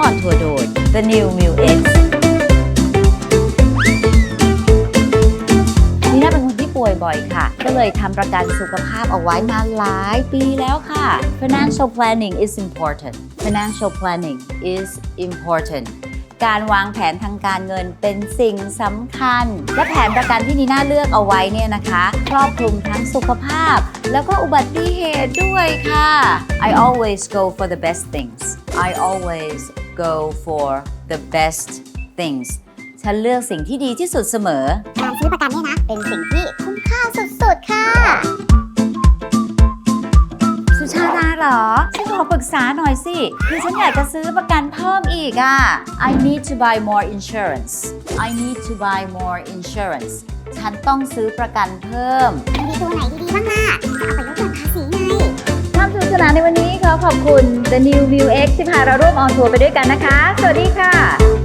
ออนทัวร์โดย The New m u X นี่น่าเป็นคนที่ป่วยบ่อยค่ะ ก็เลยทำประกันสุขภาพเอาไว้มาหลายปีแล้วค่ะ Financial planning is important Financial planning is important การวางแผนทางการเงินเป็นสิ่งสำคัญ และแผนประกันที่นีน่าเลือกเอาไว้เนี่ยนะคะ ครอบคลุมทั้งสุขภาพ แล้วก็อุบัติเหตุด้วยค่ะ I always go for the best things I always go for the best things ฉันเลือกสิ่งที่ดีที่สุดเสมอ การซื้อประกันเนี่ยนะ เป็นสิ่งที่คุ้มค่าสุดๆ ค่ะ สุชาดาเหรอ ฉันขอปรึกษาหน่อยสิคือฉันอยากจะซื้อประกันเพิ่มอีกอะ I need to buy more insurance I need to buy more insurance ฉันต้องซื้อประกันเพิ่ม มีตัวไหนดีๆบ้างล่ะ นานในวันนี้ขอขอบคุณ The New View X ที่พาเราร่วมออนทัวร์ไปด้วยกันนะคะ สวัสดีค่ะ